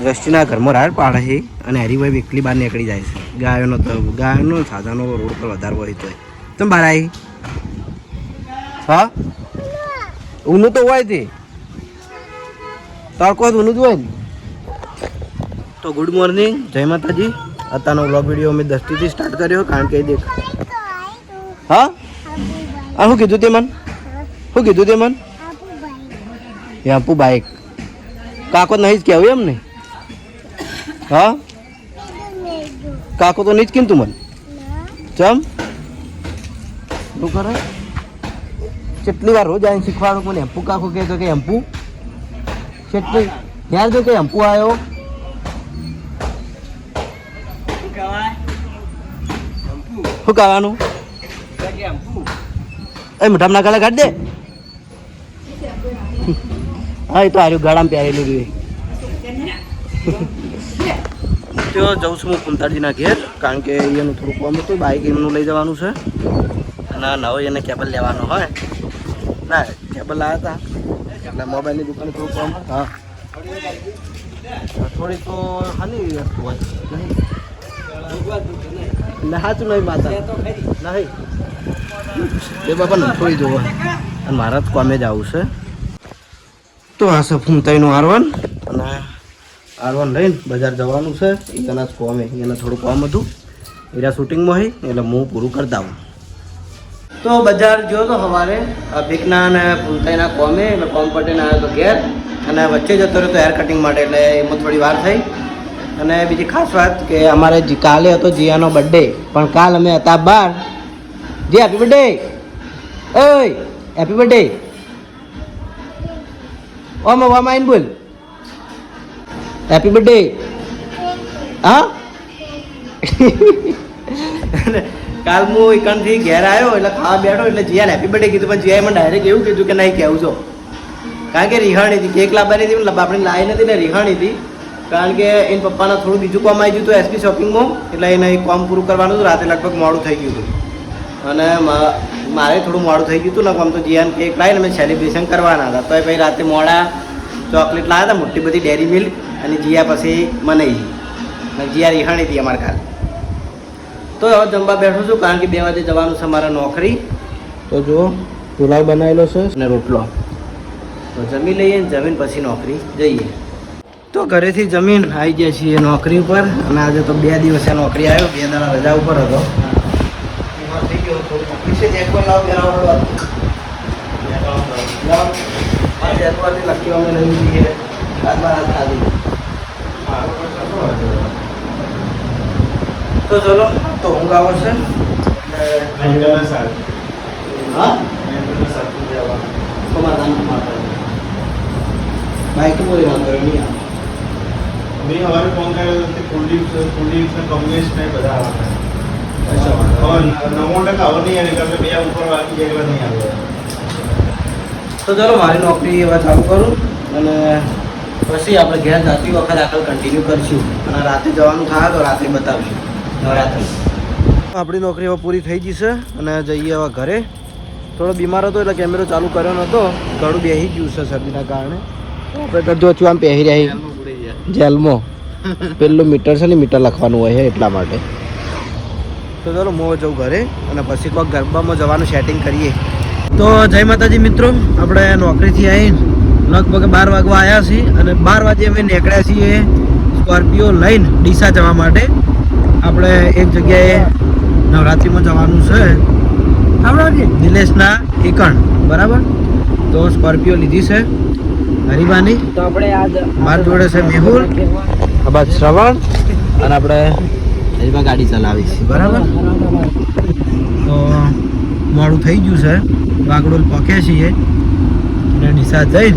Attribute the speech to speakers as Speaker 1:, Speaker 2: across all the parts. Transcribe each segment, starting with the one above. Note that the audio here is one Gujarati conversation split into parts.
Speaker 1: દ્રષ્ટિના ઘરમાં રાડ પાડે છે અને હરીભાઈ એકલી બહાર નીકળી જાય છે. ગાયોનો તો ગાયોનો સાધાનો રોડ પર વધારે હોય તો. તમે બહાર આવી હા? ઊનું તો હોય તે. તડકો ઊનું જ હોય તો ગુડ મોર્નિંગ જય માતાજી. અત્યારનો બ્લોગ વીડિયો અમે દસથી સ્ટાર્ટ કર્યો કારણ કે દેખ હા? આ શું કીધું તે મન? શું કીધું તે મન? એ આપું બાઈક કાકો નહીં જ કહેવું એમ ને હા? કાકો તો નહીં જ તું મને. ચમ? શું કરે? કેટલી વાર રોજ આવીને શીખવાડું મને એમ્પુ કાકો કે કે એમ્પુ કેટલી? યાર જો કે એમ્પુ આવ્યો શું કહેવાનું? એ મોઢામાં ના ગાળા કાઢ દે. હા, એ તો આર્યું ગાળામાં પહેરેલું રહ્યું તો જઉં છું હું કુંતાજીના ઘેર, કારણ કે એનું થોડું કામ હતું બાઇક એમનું લઈ જવાનું છે. અને નવો એને કેબલ લેવાનો હોય. ના કેબલ લાવ્યા હતા એટલે મોબાઈલની દુકાને થોડું કામ હા. થોડી તો હાની વસ્તુ હોય. નહીં. સાચું નહીં માતા. નહીં. એ બાપા થોડી જોવો. અને મારા જ કોમે જ આવું છે. તો આ છે ફૂમતાઈનું આરવાન અને આરવન લઈને બજાર જવાનું છે. એના જ કોમે, એને થોડું કોમ હતું. એના શૂટિંગમાં હોય એટલે હું પૂરું કરતા આવું તો બજાર જોયો તો સવારે ભીકના અને ફૂમતાઈના કોમે, એટલે કોમ પટેને આવ્યો તો ઘેર, અને વચ્ચે જતો રહ્યો તો હેર કટિંગ માટે, એટલે એમાં થોડી વાર થઈ. અને બીજી ખાસ વાત કે અમારે કાલે હતો જીયાનો બર્થડે પણ કાલ અમે હતા બહાર જી હેપી બર્થડે ઓય હેપી બર્થડે ઓ ઓમ માઈન બોલ. હેપી બર્થડે હા? કાલ હું એકણથી ઘેર આવ્યો એટલે ખાવા બેઠો એટલે જીયાને હેપી બર્થડે કીધું. પણ જીયાએ મને ડાયરેક્ટ એવું કીધું કે નહીં કહેવું છો કારણ કે રિહાણી હતી, કેક લાવવાની હતી, મતલબ આપણે લાવી નથી ને રિહાણી હતી. કારણ કે એના પપ્પાના થોડું બીજું કામ આવી ગયું હતું એસપી શોપિંગમાં એટલે એને એ કામ પૂરું કરવાનું હતું. રાતે લગભગ મોડું થઈ ગયું હતું. અને મારે થોડું મોડું થઈ ગયું હતું, ને આમ તો જીયાને કેક લાવીને અમે સેલિબ્રેશન કરવાના હતા. તો એ પછી રાતે મોડા ચોકલેટ લાવ્યા હતા, મોટી બધી ડેરી મિલ્ક અને જીયા પછી મને અને જીયા રિહાણી હતી અમારે કાલ તો હવે જમવા બેઠું છું કારણ કે બે વાગે જવાનું છે મારે નોકરી. તો જુઓ, પુલાવ બનાવેલો છે અને રોટલો. તો જમી લઈએ જમીન પછી નોકરી જઈએ. તો ઘરેથી જમીન આવી ગયા છીએ નોકરી ઉપર. અને આજે તો બે દિવસે નોકરી આવ્યો, બે દાડા રજા ઉપર હતો. નક્કી અમે લઈ જઈએ તો ચલો તો ઊંઘ આવે છે. બાઈક બોલી વાંધો નહીં આવે.
Speaker 2: મેં હવારે ફોન કર્યો હતો કુલદીપ કુલદીપ ને કમલેશ ને બધા
Speaker 1: તો ચાલો મારી નોકરી એવા ચાલુ કરું અને પછી આપણે ઘેર જાતી વખત આગળ કન્ટિન્યુ કરીશું. અને રાતે જવાનું થાય તો રાત્રે બતાવશું. નવરાત્રિ. આપણી નોકરી હવે પૂરી થઈ ગઈ છે અને જઈએ હવે ઘરે. થોડો બીમાર હતો એટલે કેમેરો ચાલુ કર્યો નહોતો. ઘણું બેસી ગયું છે શરદીના કારણે. આપણે તો જો આમ પહેરી રહી. જેલમાં પેલું મીટર છે ને મીટર લખવાનું હોય છે એટલા માટે. તો ચાલો હું જઉં ઘરે અને પછી કોઈક ગરબામાં જવાનું સેટિંગ કરીએ. તો જય માતાજી મિત્રો આપણે નોકરીથી આવીને લગભગ બાર વાગવા આવ્યા છીએ અને બાર વાગે અમે નીકળ્યા છીએ સ્કોર્પિયો લઈને ડીસા જવા માટે. આપણે એક જગ્યાએ નવરાત્રિમાં જવાનું છે. આપણે નિલેશના એકણ બરાબર? તો સ્કોર્પિયો લીધી છે હરિબાની.
Speaker 3: તો આપણે આજ
Speaker 1: મારી જોડે છે મેહુલ. આ બાદ શ્રવણ અને આપણે હરિભા ગાડી ચલાવી છે બરાબર? તો મોડું થઈ ગયું છે. વાગડોલ પહોંચે છીએ. અને ડીસા જઈ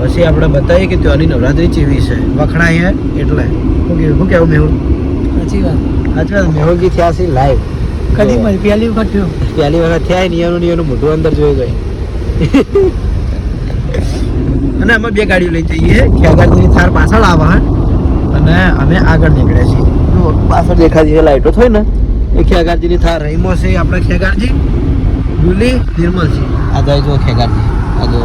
Speaker 1: પછી આપણે બતાવીએ કે ત્યાંની નવરાત્રી ચેવી છે. વખણાઈએ એટલે. શું કેવું શું કેવું વાત.
Speaker 3: સાચી વાત
Speaker 1: મેહુલજી થયા છે લાઈવ
Speaker 3: કદી મળી પહેલી વખત થયો.
Speaker 1: પહેલી વખત થયા નિયમનું નિયમનું મોઢું અંદર જોઈ ગઈ અને અમે બે ગાડીઓ લઈ જઈએ. ખેગારજીની થાર પાછળ આવા. અને અમે આગળ નીકળ્યા છીએ. પાછળ દેખાતી લાઈટો થઈ ને. એ ખેગારજીની થાર રહીમો છે આપણે ખેગારજી જુલી છે આ જાય જો ખેગારજી આ જો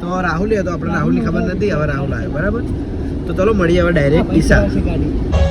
Speaker 1: તો રાહુલ હતો આપણે રાહુલની ખબર નથી હવે રાહુલ આવ્યો બરાબર? તો ચલો મળીએ હવે ડાયરેક્ટ ડીસા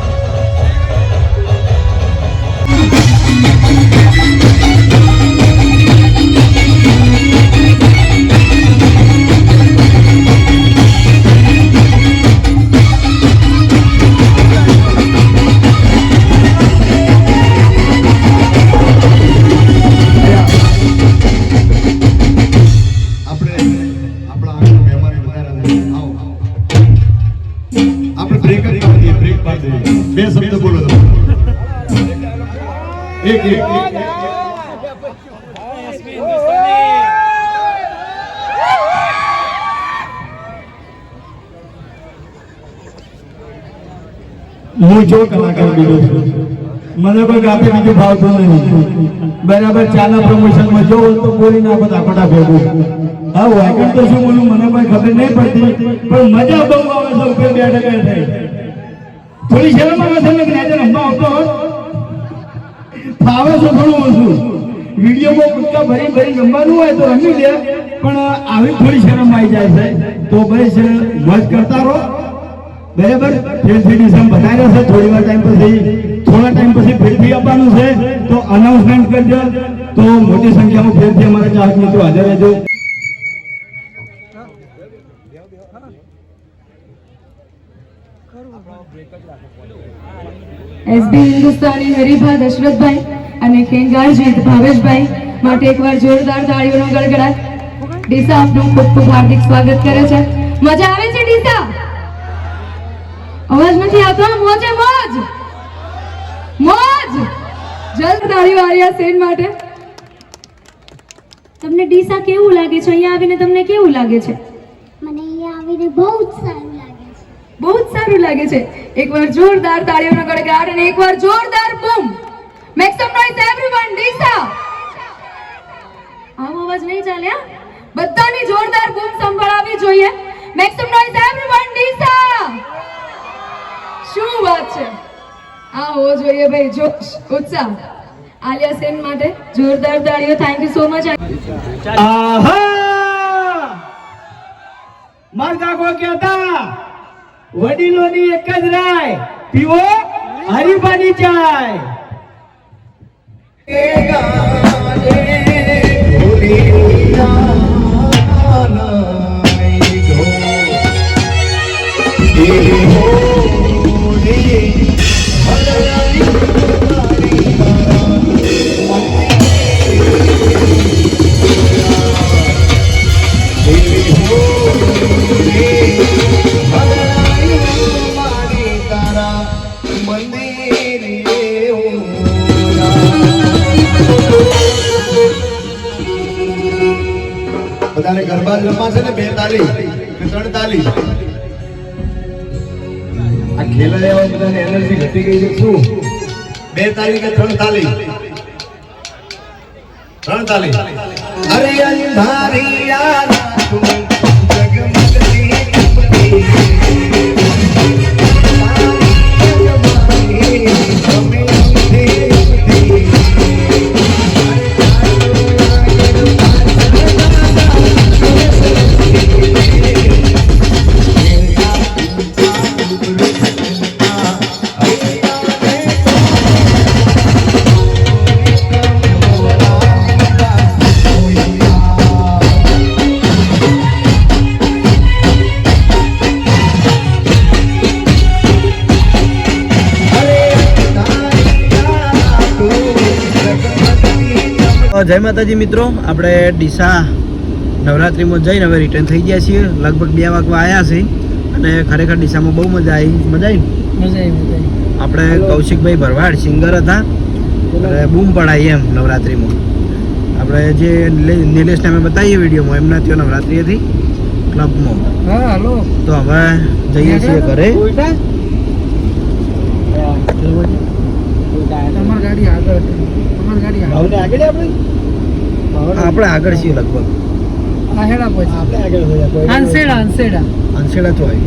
Speaker 4: એક એક
Speaker 5: હું જો કલાકાર બીજો છું. મને કોઈ કાપી બીજું ભાવતું નહીં. બરાબર, ચાના પ્રમોશનમાં જો તો બોલી બધા તાપટા ભેગું હા વાગડ તો શું બોલું? મને કોઈ ખબર નહીં પડતી, પણ મજા બહુ આવે છે, ઉપર બે ટકા થઈ થોડી શરમ આવે છે ને આજે રમવા આવતો ફાવે છે. ઘણું ઓછું વિડીયોમાં કુદકા ભરી ભરી જમવાનું હોય તો રમી લે, પણ આવી થોડી શરમ આવી જાય છે. તો બસ, મજ કરતા રહો. બરાબર? ફેરથી ડિઝાઇન બતાવી છે, થોડી વાર ટાઈમ પછી, થોડા ટાઈમ પછી ફેરથી આપવાનું છે. તો અનાઉન્સમેન્ટ કરજો. તો મોટી સંખ્યામાં ફેરથી અમારા ચાહક મિત્રો હાજર રહેજો.
Speaker 6: એસબી હિન્દુસ્તાની હરિભા દશરથભાઈ અને ખેંગાર જીત ભાવેશભાઈ માટે એકવાર જોરદાર તાળીઓનો ગડગડાટ ડીસા આપનું ખૂબ ખૂબ હાર્દિક સ્વાગત કરે છે. મજા આવે છે ડીસા? અવાજ નથી આવતો મોજે મોજ. મોજ! જલ્દ તાળીઓ આર્યા સેન માટે. તમને ડીસા કેવું લાગે છે? અહીંયા આવીને તમને કેવું લાગે છે?
Speaker 7: મને અહીંયા આવીને બહુ જ સારું લાગે છે
Speaker 6: બહુ જ સારું લાગે છે. એકવાર જોરદાર તાળીઓનો ગડગડાટ અને એકવાર જોરદાર બૂમ. Make some noise everyone Deesa આવો અવાજ નહીં ચાલે બધાની જોરદાર બૂમ સંભળાવી જોઈએ. Make some noise everyone Deesa શું વાત છે? આ હોવો જોઈએ ભાઈ, જોશ, ઉત્સાહ. આલિયા સેન માટે જોરદાર તાળીઓ થેન્ક યુ સો મચ
Speaker 5: આહા! માર કો કહેતા વડીલોની એક જ રાય પીવો હરીફાની ચાય
Speaker 4: બધાને ગરબા રમવા છે ને બે તાલી કે ત્રણ તાલી આ ખેલા એવા બધાને એનર્જી ઘટી ગઈ છે. શું? બે તાલી કે ત્રણ તાલી ત્રણ તાલી અરે અંધારી યારા તું
Speaker 1: જય માતાજી મિત્રો. આપણે ડીસા નવરાત્રિમાં જઈને હવે રિટર્ન થઈ ગયા છીએ. લગભગ બે વાગવા આવ્યા છે. અને ખરેખર ડીસામાં બહુ મજા આવી. મજા આવી
Speaker 3: મજા આવી
Speaker 1: આપણે કૌશિકભાઈ ભરવાડ સિંગર હતા. અને બૂમ પડાઈ એમ નવરાત્રિમાં. આપણે જે નિલે- નિલેશને અમે બતાવીએ વિડીયોમાં એમના ત્યાં નવરાત્રિ હતી ક્લબમાં. તો હવે જઈએ છીએ ઘરે.
Speaker 3: તમારી ગાડી આગળ તમારી ગાડી આગળ.
Speaker 1: આગળ આપણે? આપણે આગળ છીએ લગભગ.
Speaker 3: આહેડા હાંસેડા હાંસેડા પછી.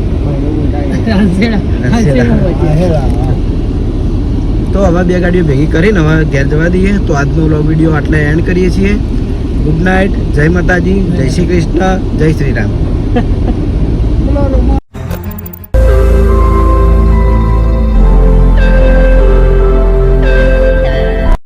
Speaker 1: તો તો હવે બે ગાડીઓ ભેગી કરીને હવે ઘેર જવા દઈએ. તો આજનો લો વીડિયો આટલે એન્ડ કરીએ છીએ. ગુડ નાઇટ જય માતાજી. જય શ્રી કૃષ્ણ. જય શ્રી રામ.